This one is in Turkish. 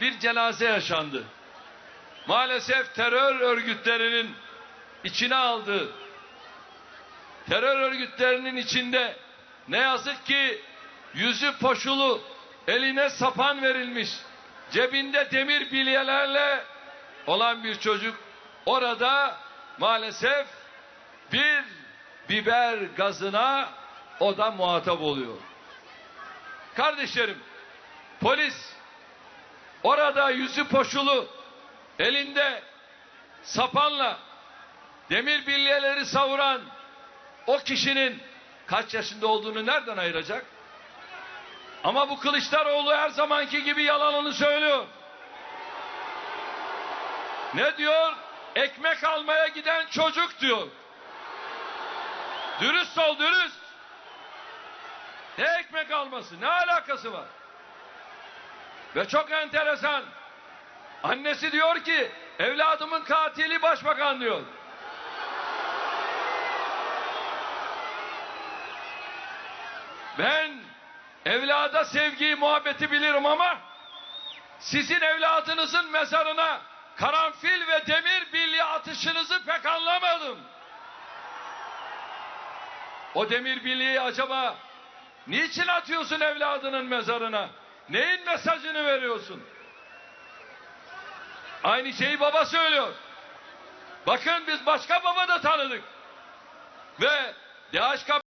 bir cenaze yaşandı. Maalesef terör örgütlerinin içine aldığı terör örgütlerinin içinde ne yazık ki yüzü poşulu, eline sapan verilmiş, cebinde demir bilyelerle olan bir çocuk orada maalesef bir biber gazına o da muhatap oluyor. Kardeşlerim, polis orada yüzü poşulu, elinde sapanla demir bilyeleri savuran o kişinin kaç yaşında olduğunu nereden ayıracak? Ama bu Kılıçdaroğlu her zamanki gibi yalanını söylüyor. Ne diyor? Ekmek almaya giden çocuk diyor. Dürüst ol dürüst. Ne ekmek alması? Ne alakası var? Ve çok enteresan. Annesi diyor ki evladımın katili başbakan diyor. Ben evlada sevgiyi, muhabbeti bilirim ama sizin evladınızın mezarına karanfil ve demir bilye atışınızı pek anlamadım. O demir bilyeyi acaba niçin atıyorsun evladının mezarına? Neyin mesajını veriyorsun? Aynı şeyi baba söylüyor. Bakın biz başka baba da tanıdık. Ve DHK